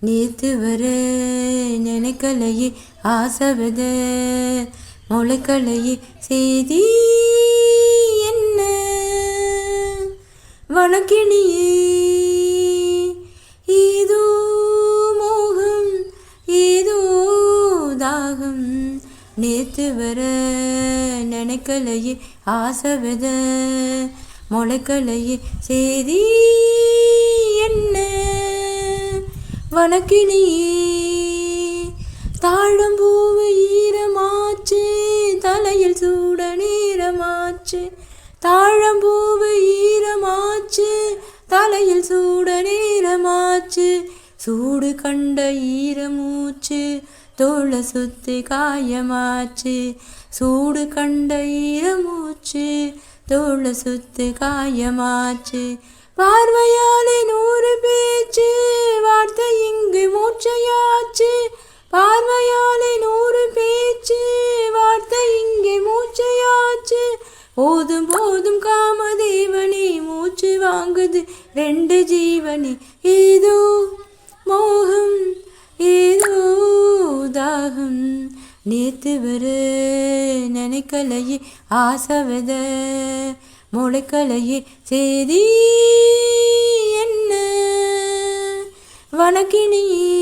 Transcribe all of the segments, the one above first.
நேத்து வர நினைக்கலையே ஆசவத. முளைக்கலையே செய்தி என்ன? வழக்கினியே ஏதோ மோகம் ஏதோ தாகம். நேத்து வர நினைக்கலையே ஆசவத. முளைக்கலையே செய்தி வணக்கினியே தாழம்பூவு ஈரமாச்சு தலையில் சூட நீரமாச்சு. தாழம்பூவு ஈரமாச்சு தலையில் சூட நீரமாச்சு. சூடு கண்ட ஈரமூச்சு தோளை சுத்தி காயமாச்சு. சூடு கண்ட ஈரமூச்சு தோளை சுத்தி காயமாச்சு. பார்வையாலே போதும் போதும் காமதேவனே மூச்சு வாங்குது ரெண்டு ஜீவனே. ஏதோ மோகம் ஏதோ தாகம். நேத்து வர நினைக்கலையே ஆசவத முளைக்கலையே செய்தி என்ன? வணக்கினியே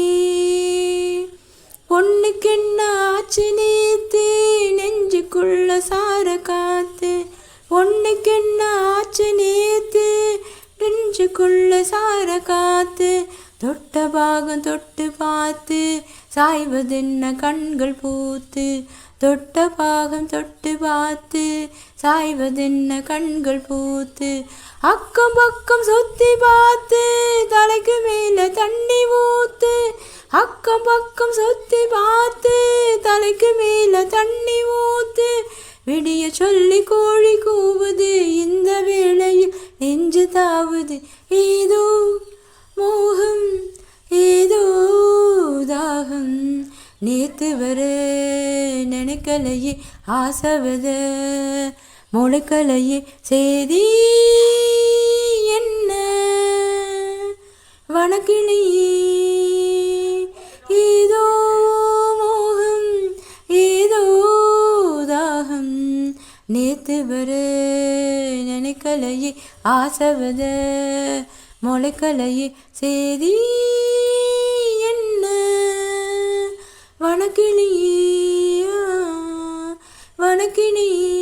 பொண்ணுக்கென்ன ஆச்சு நேத்து? நெஞ்சுக்குள்ள சார பொண்ணுக்கென்ன ஆச்சு நேத்து? நெஞ்சுக்குள்ள சார காத்து தொட்ட பாகம் தொட்டு பார்த்து சாய்வதென்ன கண்கள் பூத்து? தொட்ட பாகம் தொட்டு பார்த்து சாய்வதென்ன கண்கள் பூத்து? அக்கம் பக்கம் சுத்தி பார்த்து தலைக்கு மேல தண்ணி ஊத்து. அக்கம் பக்கம் சுத்தி பார்த்து தலைக்கு மேல தண்ணி ஊத்து. விடிய சொல்லி கோழி கூ ஏதாவது ஏதோ மோகம் ஏதோ தாகம் நேத்து வர நினைக்கலையே ஆசவத முளைக்கலையே செய்தி என்ன வணக்கிலேயே நினைக்கலையே ஆசவத முளைக்கலையே செய்தி என்ன? வணக்கினியே வணக்கினியே வணக்கினியே